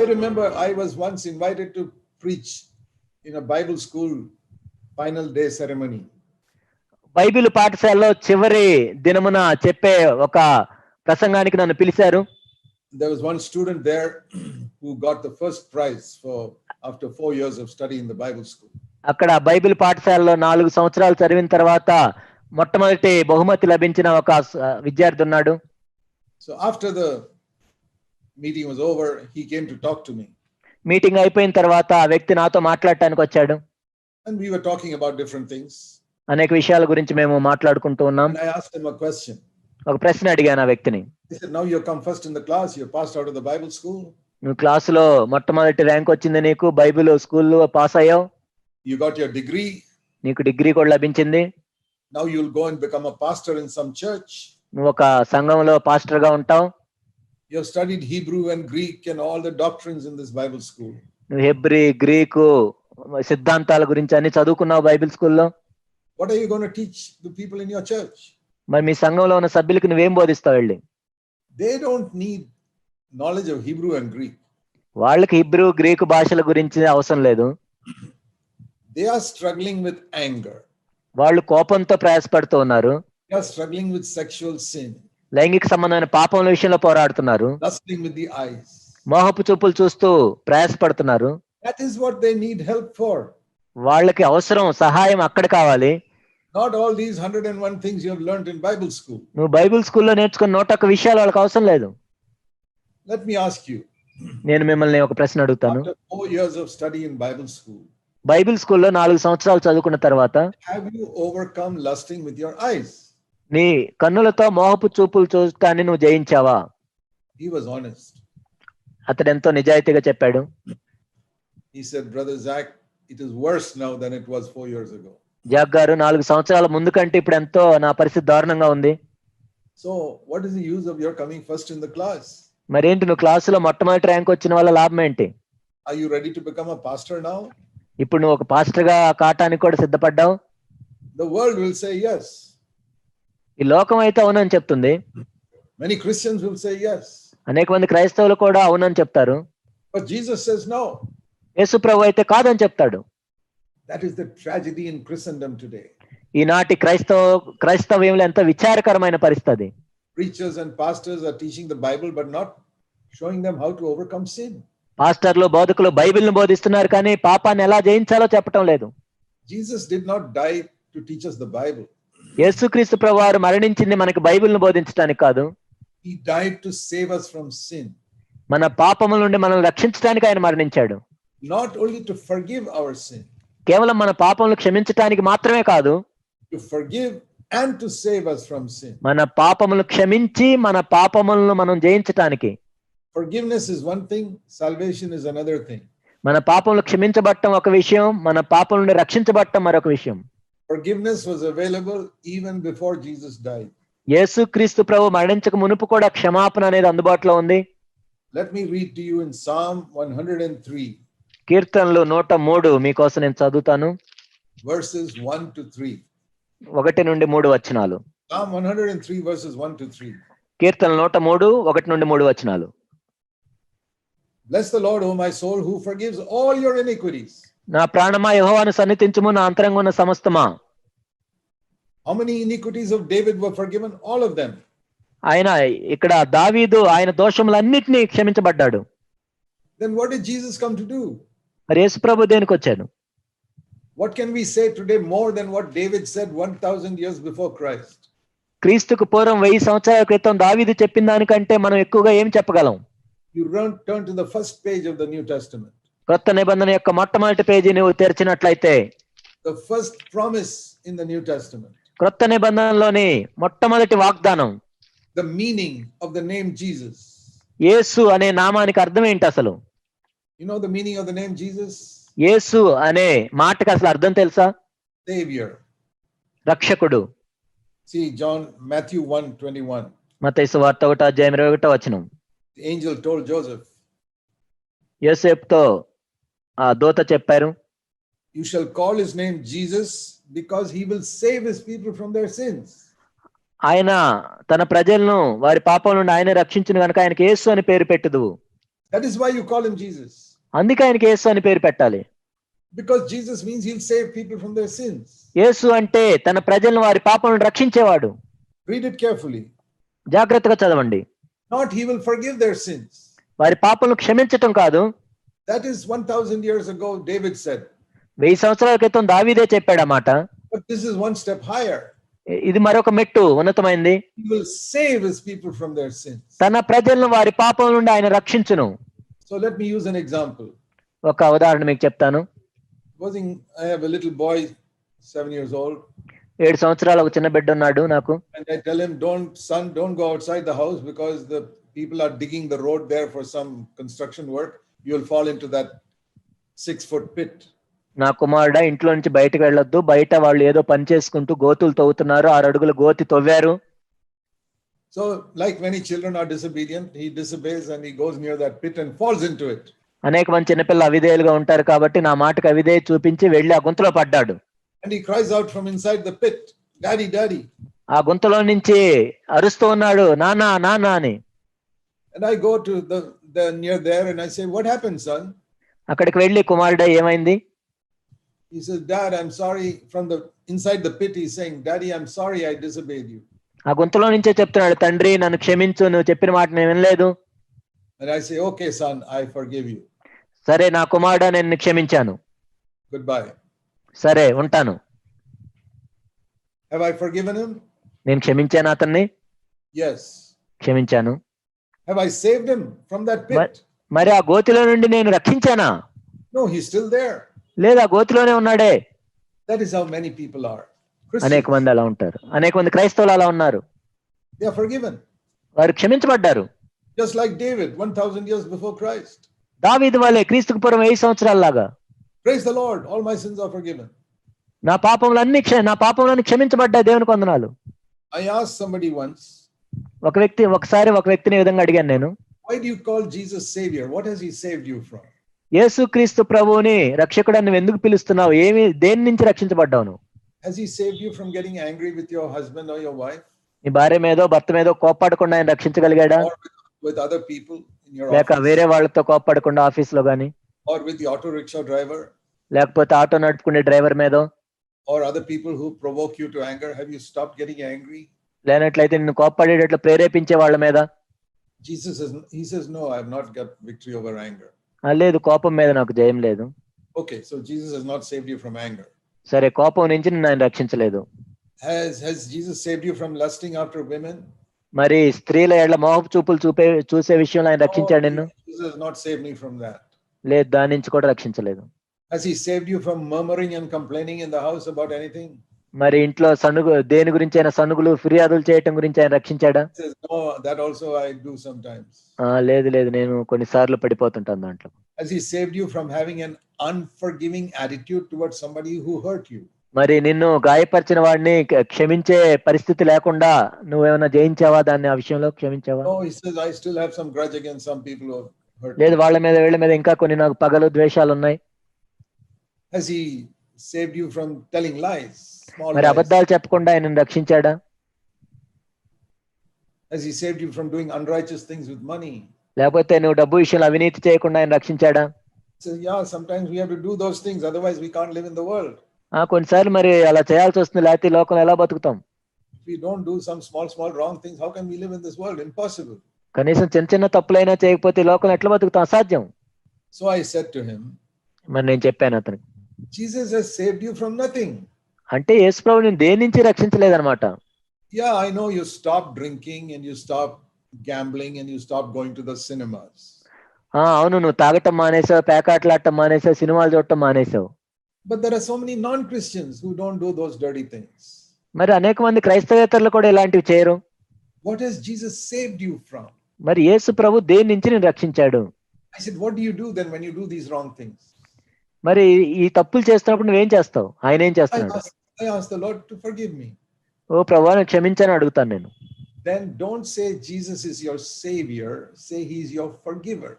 I remember I was once invited to preach in a Bible school final day ceremony. Bible పాఠశాలలో చివరి దినమున చెప్పే ఒక ప్రసంగానికి నన్ను పిలిచారు There was one student there who got the first prize for after four years of study in the Bible school. అక్కడ Bible పాఠశాలలో నాలుగు సంవత్సరాలు చదివిన తర్వాత మొట్టమొదటి బహుమతి లభించిన ఒక స- విద్యార్థి ఉన్నాడు So after the meeting was over he came to talk to me meeting అయిపోయిన తర్వాత ఆ వ్యక్తి నాతో మాట్లాడటానికి వచ్చాడు. And we were talking about different things అనేక విషయాల గురించి మేము మాట్లాడుకుంటూ ఉన్నాం. I asked him a question ఒక ప్రశ్న అడిగాను ఆ వ్యక్తిని. Now you come first in the class you passed out of the Bible school నువ్వు క్లాస్లో మొట్టమొదటి ర్యాంక్ వచ్చింది నీకు బైబిల్ స్కూల్లో పాస్ అయ్యావు. యు గాట్ యువర్ డిగ్రీ నీకు డిగ్రీ కూడా లభించింది. Now you will go and become a pastor in some church నువ్వు ఒక సంఘంలో పాస్టర్గా ఉంటావు. You have studied Hebrew and Greek and all the doctrines in this Bible school. నువ్వు హెబ్రి గ్రీకు సిద్ధాంతాల గురించి అన్ని చదువుకున్నావు బైబిల్ స్కూల్లో What are you going to teach the people in your church? మరి మీ సంఘంలో ఉన్న సభ్యులకి నువ్వేం బోధిస్తావు వెళ్ళి They don't need knowledge of Hebrew and Greek. వాళ్ళకి హిబ్రూ గ్రీకు భాషల గురించి అవసరం లేదు They are struggling with anger. వాళ్ళు కోపంతో ప్రయాసపడుతూ ఉన్నారు They are struggling with sexual sin, లైంగిక సంబంధమైన పాపముల విషయంలో పోరాడుతున్నారు lusting with the eyes. మోహపు చూపులు చూస్తూ ప్రయాసపడుతున్నారు That is what they need help for. వాళ్ళకి అవసరం సహాయం అక్కడ కావాలి Not all these 101 things you have learned in Bible school. నువ్వు బైబిల్ స్కూల్లో నేర్చుకున్న నూట ఒక్క విషయాలు వాళ్ళకి అవసరం లేదు Let me ask you నేను మిమ్మల్ని ఒక ప్రశ్న అడుగుతాను after four years of study in Bible school, Bible స్కూల్లో నాలుగు సంవత్సరాలు చదువుకున్న తర్వాత have you overcome lusting with your eyes? నీ కన్నులతో మోహపు చూపులు చూస్తాన్ని నువ్వు జయించావా? హీ వాజ్ ఆనెస్ట్ అతడు ఎంతో నిజాయితీగా చెప్పాడు. He said Jack it is worse then it was 4 గారు నాలుగు సంవత్సరాల ముందు కంటే ఇప్పుడు ఎంతో నా పరిస్థితి దారుణంగా ఉంది. So what is the use of your coming first in the class మరి ఏంటి నువ్వు క్లాస్లో మొట్టమొదటి ర్యాంక్ వచ్చిన వాళ్ళ లాభం ఏంటి? Are you ready to become a pastor now ఇప్పుడు నువ్వు ఒక పాస్టర్గా కాటానికి కూడా సిద్ధపడ్డావు? The world will say yes ఈ లోకం అయితే అవునని చెప్తుంది Many Christians will say yes. అనేక మంది క్రైస్తవులు కూడా అవునని చెప్తారు But Jesus says no. యేసు ప్రభు అయితే కాదని చెప్తాడు That is the tragedy in Christendom today. ఈనాటి క్రైస్తవ క్రైస్తవ్యంలో ఎంత విచారకరమైన పరిస్థితి Preachers and pastors are teaching the Bible but not showing them how to overcome sin. పాస్టర్లు బోధకులు బైబిల్ని బోధిస్తున్నారు కానీ పాపాన్ని ఎలా జయించాలో చెప్పటం లేదు Jesus did not die to teach us the Bible. యేసుక్రీస్తు ప్రభు వారు మరణించింది మనకి బైబిల్ను బోధించడానికి కాదు. He died to save us from sin, మన పాపముల నుండి మనల్ని రక్షించడానికి ఆయన మరణించాడు. Not only to forgive our sin, కేవలం మన పాపములు క్షమించటానికి మాత్రమే కాదు to forgive and to save us from sin. మన పాపములు క్షమించి మన పాపములను మనం జయించటానికి. Forgiveness is one thing, salvation is another thing. మన పాపములు క్షమించబడటం ఒక విషయం మన పాపం నుండి రక్షించబడటం మరొక విషయం. Forgiveness was available even before Jesus died. యేసుక్రీస్తు ప్రభు మరణించక మునుపు కూడా క్షమాపణ అనేది అందుబాటులో ఉంది Let me read to you in Psalm 103, కీర్తనలు నూట మూడు మీకోసం నేను చదువుతాను verses 1 to 3. ఒకటి నుండి మూడు వచనాలు Psalm 103, verses 1 to 3. కీర్తన నూట మూడు ఒకటి నుండి మూడు వచనాలు Bless the Lord, O my soul, who forgives all your iniquities. నా ప్రాణమా యెహోవాను సన్నిధించుము నా అంతరంగ ఉన్న సమస్తమా How many iniquities of David were forgiven? All of them. ఆయన ఇక్కడ దావీదు ఆయన దోషములన్నిటినీ క్షమించబడ్డాడు Then what did Jesus come to do? మరి యేసు ప్రభు దేనికి వచ్చాడు What can we say today more than what David said 1,000 years before Christ? క్రీస్తుకు పూర్వం వెయ్యి సంవత్సరాల క్రితం దావీదు చెప్పిన దానికంటే మనం ఎక్కువగా ఏం చెప్పగలం You run, turn to the first page of the New Testament. కొత్త నిబంధన యొక్క మొట్టమొదటి పేజీ నువ్వు తెరిచినట్లయితే The first promise in the New Testament. క్రొత్త నిబంధనలోని మొట్టమొదటి వాగ్దానం The meaning of the name Jesus. యేసు అనే నామానికి అర్థం ఏంటి అసలు You know the meaning of the name Jesus? యేసు అనే మాటకి అసలు అర్థం తెలుసా Savior. రక్షకుడు See John, Matthew 1 21. మతైసు వార్త ఒకటో అధ్యాయం ఇరవై ఒకటో వచనం The angel told Joseph, యోసేపుతో ఆ దోత చెప్పారు you shall call his name Jesus because he will save his people from their sins ఆయన తన ప్రజలను వారి పాపం నుండి ఆయన రక్షించిన గనుక ఆయనకి యేసు అని పేరు పెట్టదు that is why you call him Jesus అందుకే ఆయనకి యేసు అని పేరు పెట్టాలి. Because Jesus means he will save people from their sins Yesu అంటే తన ప్రజలను వారి పాపం నుండి రక్షించేవాడు. రీడ్ ఇట్ కేర్ఫుల్లీ జాగ్రత్తగా చదవండి. Not he will forgive their sins వారి పాపాలను క్షమించటం కాదు. that is one thousand years ago David said వెయ్యి సంవత్సరాల క్రితం దావీదే చెప్పాడు అన్నమాట బట్ దిస్ ఇది మరొక మెట్టు ఉన్నతమైంది. Will save his people from తన ప్రజలను వారి పాపం నుండి ఆయన రక్షించును. So let me use an example ఒక ఉదాహరణ మీకు చెప్తాను. సపోజింగ్ ఐ హావ్ ఎ ఏడు సంవత్సరాల ఒక చిన్న బిడ్డ ఉన్నాడు నాకు. Son don't go outside the house because the people are digging the road there for some construction work you'll fall into that six foot pit నా కుమారుడ ఇంట్లో నుంచి బయటకు వెళ్ళొద్దు. బయట వాళ్ళు ఏదో పని చేసుకుంటూ గోతులు తవ్వుతున్నారు. ఆరు అడుగులు గోతి తవ్వారు. So like many children are disobedient he disobeys and he goes near that pit and falls in it అనేక మంది చిన్నపిల్లలు అవిధేయులుగా ఉంటారు కాబట్టి నా మాటకు అవిధేయ చూపించి వెళ్ళి ఆ గుంతలో పడ్డాడు. And he cries out from inside the pit daddy daddy ఆ గుంతలో నుంచి అరుస్తూ ఉన్నాడు నానా నానా అని. And I go to the, the near there and I say, What happened, son? అక్కడికి వెళ్ళి కుమారుడ ఏమైంది He says, Dad, I'm sorry. From the inside the pit, he's saying, Daddy, I'm sorry I disobeyed you. ఆ గుంతలో నుంచే చెప్తున్నాడు తండ్రి నన్ను క్షమించు నువ్వు చెప్పిన మాట నేను వినలేదు And I say, Okay, son, I forgive you. సరే నా కుమారుడ నేను నిన్ను క్షమించాను Goodbye. సరే ఉంటాను Have I forgiven him? నేను క్షమించాను అతన్ని Yes. క్షమించాను Have I saved him from that pit? But- మరి ఆ గోతిలో నుండి నేను రక్షించానా No, he's still there. లేదా గోతిలోనే ఉన్నాడే That is how many people are. అనేక Christians, మంది అలా ఉంటారు అనేక మంది క్రైస్తవులు అలా ఉన్నారు they are forgiven. వారు క్షమించబడ్డారు Just like David, 1,000 years before Christ. దావీదు వాళ్ళే క్రీస్తుకు పూర్వం వెయ్యి సంవత్సరాల్లాగా Praise the Lord. All my sins are forgiven. నా పాపములన్నీ క్ష- నా పాపములన్నీ క్షమించబడ్డా దేవుని కొందనాలు I asked somebody once, ఒక వ్యక్తి ఒకసారి ఒక వ్యక్తిని ఈ విధంగా అడిగాను నేను Why do you call Jesus Savior? What has he saved you from? యేసు క్రీస్తు ప్రభువుని రక్షకుడు నువ్వు ఎందుకు పిలుస్తున్నావు ఏమి దేని నుంచి రక్షించబడ్డావు నువ్వు Has he saved you from getting angry with your husband or your wife నీ భార్య మీదో భర్త మీదో కోప్పడకుండా ఆయన రక్షించగలిగాడా people in your లేక వేరే వాళ్ళతో కోప్పడకుండా ఆఫీస్లో గాని or with the auto rickshaw driver లేకపోతే ఆటో నడుపుకునే డ్రైవర్ మీదో or other people who provoke you to anger? Have you stopped getting angry? లేనట్లయితే నిన్ను కోప్పడేటట్లు ప్రేరేపించే వాళ్ళ మీద Jesus says, he says, no, I have not got victory over anger. "ఆ, లేదు కోపం మీద నాకు జయం లేదు Okay, so Jesus has not saved you from anger. సరే కోపం నుంచి నిన్ను ఆయన రక్షించలేదు Has has Jesus saved you from lusting after women? మరి స్త్రీల ఎడ్ల మోహపు చూపులు చూపే చూసే విషయంలో ఆయన రక్షించాడు నిన్ను Jesus has not saved me from that. లేదు దాని నుంచి కూడా రక్షించలేదు Has he saved you from murmuring and complaining in the house about anything? మరి ఇంట్లో సనుగు దేని గురించి అయినా సనుగులు ఫిర్యాదులు చేయటం గురించి ఆయన రక్షించాడా లేదు లేదు నేను కొన్నిసార్లు పడిపోతుంటాను దాంట్లో. As he saved you from having an unforgiving attitude towards somebody who hurt మరి నిన్ను గాయపరిచిన వాడిని క్షమించే పరిస్థితి లేకుండా నువ్వేమైనా జయించావా దాన్ని ఆ విషయంలో? క్షమించావా? No he says i still లేదు వాళ్ళ మీద వీళ్ళ మీద ఇంకా కొన్ని నాకు పగలు ద్వేషాలు ఉన్నాయి saved you from telling lies? Small మరి? అబద్ధాలు చెప్పకుండా ఆయన రక్షించాడా Has he saved you from doing unrighteous things with money? లేకపోతే నువ్వు డబ్బు విషయంలో అవినీతి చేయకుండా ఆయన రక్షించాడా says, yeah, sometimes we have to do those things, otherwise we can't live in the world. ఆ కొన్నిసార్లు మరి అలా చేయాల్సి వస్తుంది లేకపోతే ఈ లోకంలో ఎలా బతుకుతాం we don't do some small, small wrong things, how can we live in this world? Impossible. కనీసం చిన్న చిన్న తప్పులైనా చేయకపోతే ఈ లోకంలో ఎట్లా బతుకుతాం అసాధ్యం So I said to him, మరి నేను చెప్పాను అతనికి Jesus has saved you from nothing. అంటే యేసుప్రభు నేను దేని నుంచి రక్షించలేదన్నమాట Yeah, I know you stopped drinking and you stopped gambling and you stopped going to the cinemas. ఆ అవును నువ్వు తాగటం మానేసావు పేకాటలాడటం మానేసావు సినిమాలు చూడటం మానేసావు But there are so many non Christians who don't do those dirty things. మరి అనేక మంది క్రైస్తవేతరులు కూడా ఇలాంటివి చేయరు What has Jesus saved you from? మరి యేసు ప్రభు దేని నుంచి నేను రక్షించాడు I said, What do you do then when you do these wrong things? మరి ఈ తప్పులు చేస్తున్నప్పుడు నువ్వేం చేస్తావు ఆయన ఏం చేస్తున్నాడు. ఓ ప్రభా నేను క్షమించని అడుగుతాను నేను Then don't say Jesus is your savior, say he's your forgiver.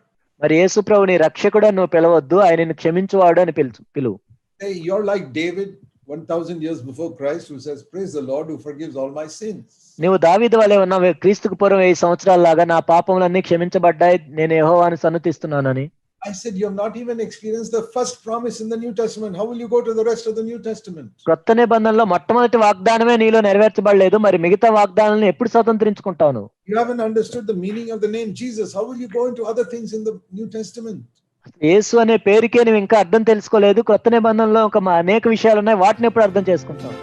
మరి యేసు ప్రభు నీ రక్షకుడు అని నువ్వు పిలవద్దు ఆయన క్షమించువాడు అని పిలుచు పిలువు you're like David 1000 years before Christ who says, Praise the Lord who forgives all my sins. నువ్వు దావీదు వలె ఉన్నావు క్రీస్తుకు పూర్వం వెయ్యి సంవత్సరాల లాగా నా పాపములన్నీ క్షమించబడ్డాయి నేను యెహోవాను సన్నతిస్తున్నానని I said, You have not even experienced the first promise in the New Testament. How will you go to the rest of the New Testament? క్రొత్త నిబంధనలో మొట్టమొదటి వాగ్దానమే నీలో నెరవేర్చబడలేదు మరి మిగతా వాగ్దానాలను ఎప్పుడు స్వతంత్రించుకుంటావు నువ్వు You haven't understood the meaning of the name Jesus. How will you go into other things in the New Testament? యేసు అనే పేరుకే నువ్వు ఇంకా అర్థం తెలుసుకోలేదు క్రొత్త నిబంధనలో ఒక మ- అనేక విషయాలు ఉన్నాయి వాటిని ఎప్పుడు అర్థం చేసుకుంటావు